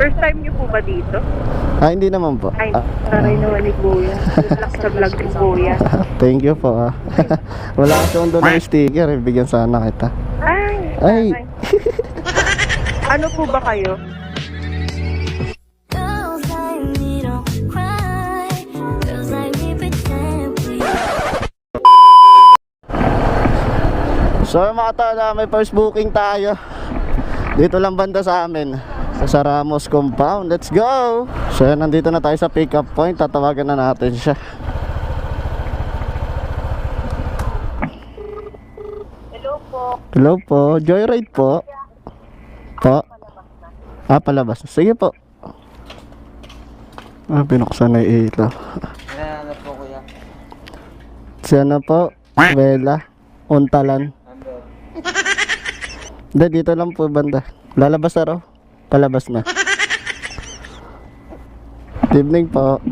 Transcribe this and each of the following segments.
First time niyo po ba dito? Ah, hindi naman po. Ay, Ah, taray naman ni Kuya. Luck sa vlog ni Kuya. thank you po ah. Wala kasi akong doon ng sticker, eh. bigyan sana kita. Ay, Ay. ay. ano po ba kayo? So mga tala, may first booking tayo. Dito lang banda sa amin. Sa Ramos Compound. Let's go! So yan, nandito na tayo sa pick up point. Tatawagan na natin siya. Hello po. Hello po. Joyride po. Po. Ah, palabas. Sige po. Ah, binuksan na yung ilaw. Hinahanap po kuya. Siya na po. Bella. Untalan. Andor. Hindi, dito lang po banda. Lalabas na raw. Palabas na. Good evening po.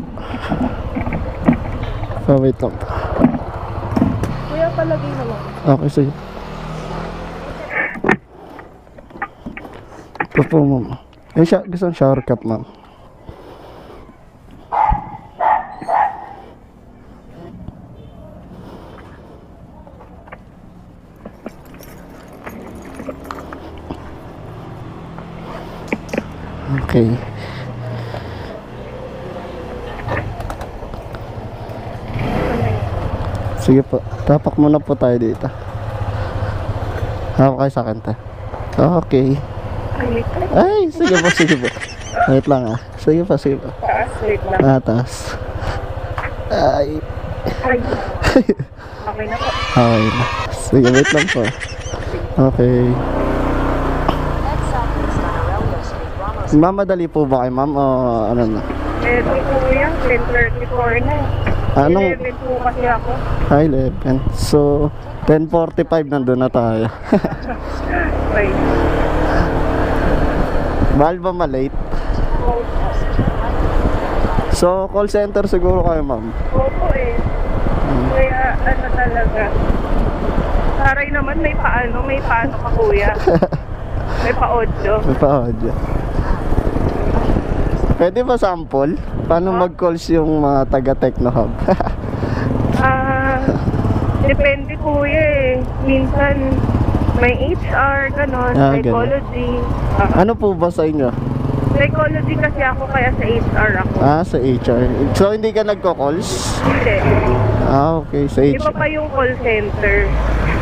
So, wait lang. Kuya, palagay na lang. Okay, sige. Ito po, ma'am. Eh, gusto ng shower cap, ma'am. Okay. Sige po. Tapak muna po tayo dito. Hawak kayo sa akin, te. Okay. Ay, sige po, sige po. Wait lang ah. Sige po, sige po. Taas, wait lang. Atas. Ay. Ay. Okay na po. Okay na. Sige, wait lang po. Okay. Mamadali po ba kayo, ma'am? O ano na? Eh, di Kuya, 10.34 na. Anong? 11 po kasi ako. Hi, 11. So, 10.45 nandun na tayo. Wait. Mahal ba malate? So, call center siguro kayo, ma'am. Opo eh. Kaya ano talaga. Taray naman may paano, may paano ka kuya. May pa-audio. May pa-audio. Pwede ba sample? Paano mag-calls yung mga taga-Techno Hub? Ah, depende kuya eh. Minsan may HR, ganon, Ah, psychology. Ah, ano po ba sa inyo? psychology kasi ako kaya sa HR ako. Ah, sa HR. So, hindi ka nagko-calls? Hindi. Ah, okay. Sa Iba HR. pa yung call center.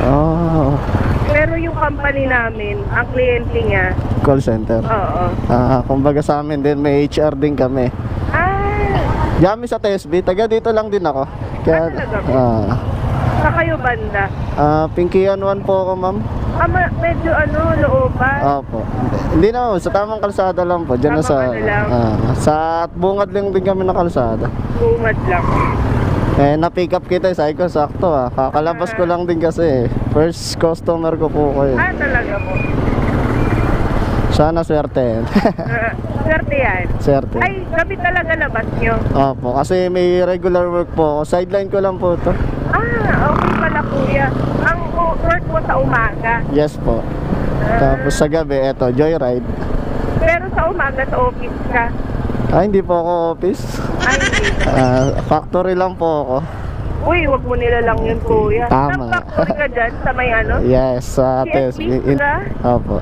Oh, company namin, ang kliyente niya, call center. oo. Ah, kumbaga sa amin din, may HR din kami. Ah, Yami sa TSB, taga dito lang din ako. Kaya, Ah, talaga ah, sa kayo banda. ah, Pinkian 1 po ako, ma'am. Ah, ma- medyo ano, looban. Opo. Hindi, hindi na, sa tamang kalsada lang po. Diyan na sa, ano lang. ah, sa bungad lang din kami na kalsada. Bumad lang. Eh, na-pick up kita, sabi ko, sakto ah. Kakalabas ko lang din kasi. eh. First customer ko po ko yun. Ah, talaga po. Sana swerte. Swerte yan. swerte. Ay, gabi talaga labas nyo. Opo, kasi may regular work po. Sideline ko lang po to. Ah, okay pala kuya. Ang work mo sa umaga. Yes po. Tapos sa gabi, eto, joyride. Pero sa umaga sa office ka. Ah, hindi po ako office. Ah, factory lang po ako. Uy, wag mo nila lang yun kuya. Tama. Nag-factory ka dyan sa may ano? Yes, sa CSB TSB. In- ka? Opo.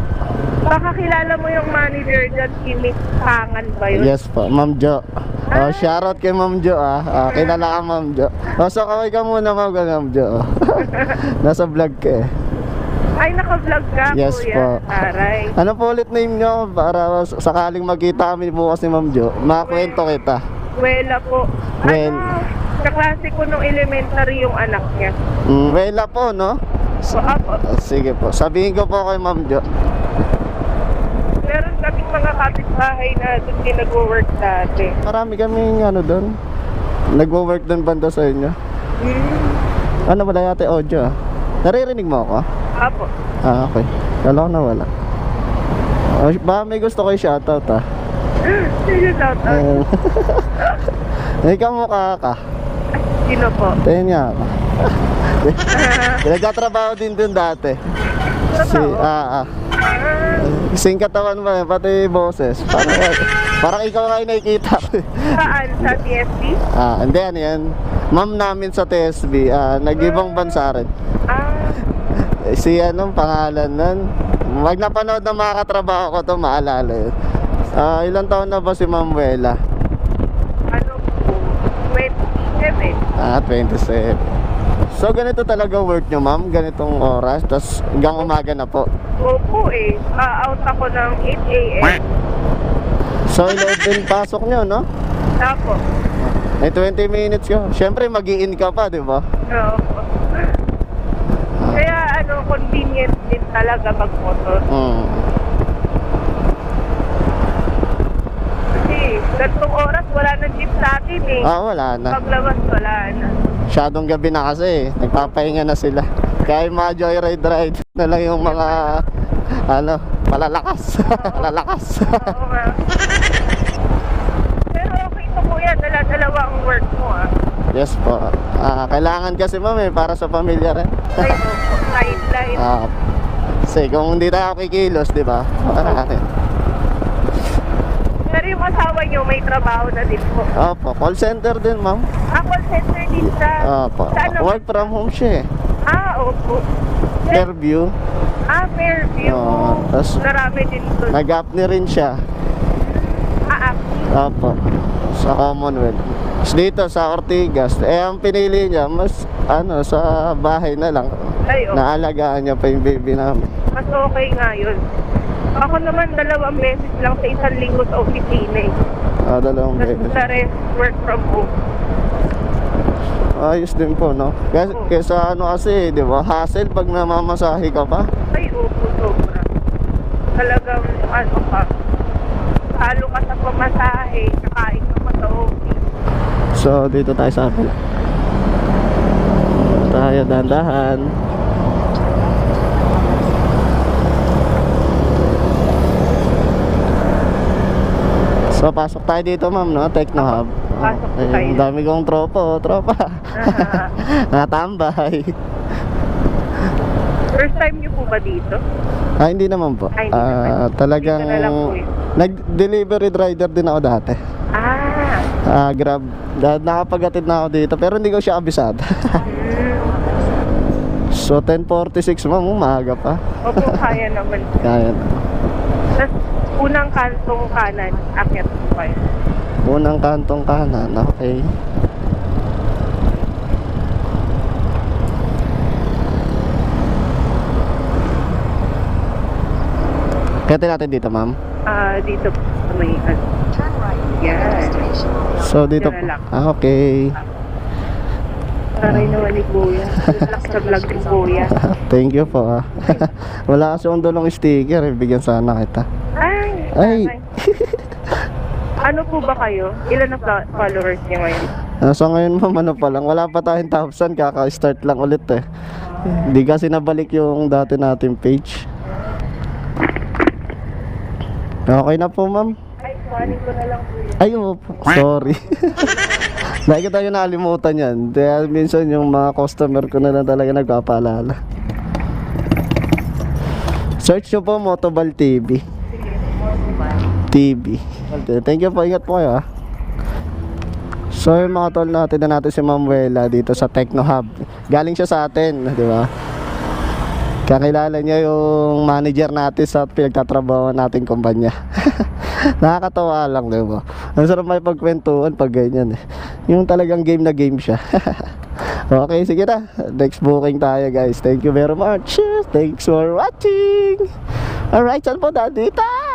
Baka kilala mo yung manager dyan, si Miss Pangan ba yun? Yes po, Ma'am Jo. Ah. Oh, shoutout kay Ma'am Jo ah. ah kilala ka Ma'am Jo. Oh, so kaway ka muna Ma'am, Ma'am Jo. Nasa vlog ka eh. Ay, naka-vlog ka Yes kuya. po. Aray. Ano po ulit name nyo para sakaling magkita kami bukas ni Ma'am Jo? Makakwento kita. Wela po. Well. Ano, kaklase ko nung elementary yung anak niya. Mm, wala po, no? So, Ah, Sige po. Sabihin ko po kay Ma'am Jo. meron kaming mga kapitbahay na doon din nag-work dati. Marami kaming ano doon. Nagwo-work doon banda sa inyo. Hmm. Ano wala yate audio ah? Naririnig mo ako? Apo. Ah, okay. Kala ko na wala. Oh, ba may gusto ko i-shoutout ah. Sige, shout out. Eh, ikaw mukha ka. Sino po? Tingnan niya ako. Nagtatrabaho din dun dati. Si, ah, ah. Ah, Sing katawan mo, eh, pati boses. Parang, parang ikaw nga yung nakikita ko. eh. Saan? Sa TSB? ah, hindi ano yan. Ma'am namin sa TSB, ah, nag-ibang bansa rin. Eh, Si anong pangalan nun? Wag napanood ng mga katrabaho ko to, maalala yun. Ah, ilang taon na ba si Ma'am Wela? ano po? 27. Ah, 27. So ganito talaga work nyo ma'am, ganitong oras, tas hanggang umaga na po. Opo eh. Ah, out ako ng 8 a.m. So 11 pasok nyo, no? Tapos, May 20 minutes ka. Siyempre mag in ka pa, di ba? Oo. Kaya ano, convenient din talaga mag-motor. Mm. Kasi gantong oras wala na jeep sa atin eh. Ah, wala na. Paglabas wala na. Masyadong gabi na kasi. Nagpapahinga na sila. Kaya yung mga joyride ride na lang yung mga ano, palalakas. palalakas. Oo. Pero okay to kuya, dala-dalawa ang work mo ah. yes po. Ah, kailangan kasi ma'am eh, para sa pamilya rin. Ay, opo, sideline. Ah, kasi kung hindi tayo kikilos, di ba? Pero yung asawa nyo may trabaho na din po. Opo, call center din ma'am. Ah, call center din sa... Opo. Saan naman? Work from home siya eh. Ah, opo. Fairview. Ah, Fairview. Oo, tas- Marami din doon. Nag-apni rin siya. Ah, ah. Opo. Sa Commonwealth. Tapos dito sa Ortigas, eh ang pinili niya, mas ano, sa bahay na lang. Ay, oh. Naalagaan niya pa yung baby namin. Mas okay nga yun. Ako naman dalawang beses lang sa isang linggo sa opisina eh. Ah, dalawang Tapos baby. sa rest, work from home. Ayos din po, no? Kasi, Oo. kesa ano kasi, di ba? Hassle pag namamasahe ka pa. Ay, opo, sobra. Talagang, ano ka, halo ka sa pamasahe, kakain ka pa sa office. So, dito tayo sa akin. Tayo, dahan-dahan. So, pasok tayo dito, ma'am, no? Techno Hub. Pasok tayo. Ang dami kong tropa, oh, tropa. Natambay. First time niyo po ba dito? Ah, hindi naman po. Ay, hindi Ah, naman. talagang Dito na po eh. nag-delivery driver din ako dati. Ah, Ah, grab. Nakapagatid na ako dito pero hindi ko siya abisado. so 10:46 ma'am, umaga pa. opo, kaya naman. Kaya na. Unang kantong kanan, akyat po kayo. Unang kantong kanan, okay. Kaya natin dito, ma'am. Ah, dito po sa may, ano. Yan. So dito po. Ah, okay. Taray naman ni Kuya. Sa vlog ni Kuya. Thank you po. ah. Wala kasi akong dulong sticker, eh. bigyan sana kita. Ay, ano po ba kayo? Ilan na followers niyo ngayon? Ah, so ngayon ma'am, ano pa lang, wala pa tayong thousand, kaka-start lang ulit eh. Hindi kasi nabalik yung dati nating page. Okay na po ma'am. Ay, kuhanin ko na lang po yun. Ay, opo. Sorry. Lagi tayo nakalimutan yan. Kaya minsan yung mga customer ko na lang talaga nagpapaalala. Search nyo po Motobal TV. TV. Thank you po. Ingat po kayo ah. So yung mga tol natin na natin si Mamuela dito sa Techno Hub. Galing siya sa atin, di ba? Kakilala niya yung manager natin sa pinagtatrabaho nating kumpanya. Nakakatawa lang, di ba? Ang sarap may pagkwentuhan pag ganyan eh. Yung talagang game na game siya. okay, sige na. Next booking tayo guys. Thank you very much. Thanks for watching. Alright, saan po? Dito.